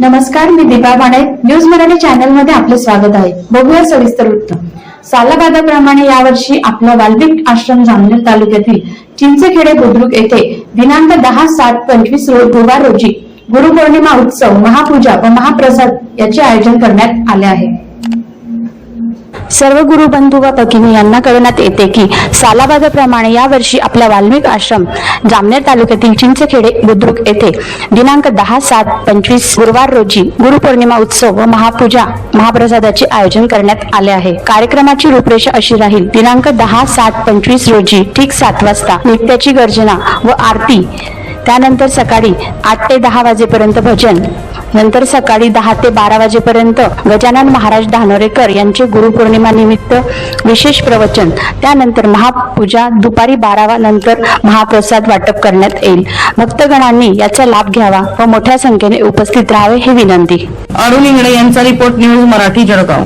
नमस्कार मी दीपा बाणे न्यूज मराठी चॅनलमध्ये आपले स्वागत आहे. बघूया सविस्तर वृत्त सालाबादाप्रमाणे यावर्षी आपला वाल्मिक आश्रम जामनेर तालुक्यातील चिंचखेडे बुद्रुक येथे दिनांक दहा सात पंचवीस रो गुरुवार रोजी गुरुपौर्णिमा उत्सव महापूजा व महाप्रसाद याचे आयोजन करण्यात आले आहे. सर्व गुरुबंधू व भगिनी यांना कळवण्यात येते की सालाबादाप्रमाणे यावर्षी आपला वाल्मिक आश्रम जामनेर तालुक्यातील चिंचखेडे बुद्रुक येथे दिनांक दहा सात पंचवीस गुरुवार रोजी गुरुपौर्णिमा उत्सव व महापूजा महाप्रसादाचे आयोजन करण्यात आले आहे. कार्यक्रमाची रूपरेषा अशी राहील दिनांक दहा सात पंचवीस रोजी ठीक सात वाजता नित्याची गर्जना व आरती त्यानंतर सकाळी आठ ते दहा वाजेपर्यंत भजन नंतर सकाळी दहा ते बारा वाजेपर्यंत गजानन महाराज धानोरेकर यांचे गुरुपौर्णिमा निमित्त विशेष प्रवचन. त्यानंतर महापूजा दुपारी बारा नंतर महाप्रसाद वाटप करण्यात येईल. भक्तगणांनी याचा लाभ घ्यावा व मोठ्या संख्येने उपस्थित राहावे हे विनंती. अरुण इंगळे यांचा रिपोर्ट न्यूज मराठी जळगाव.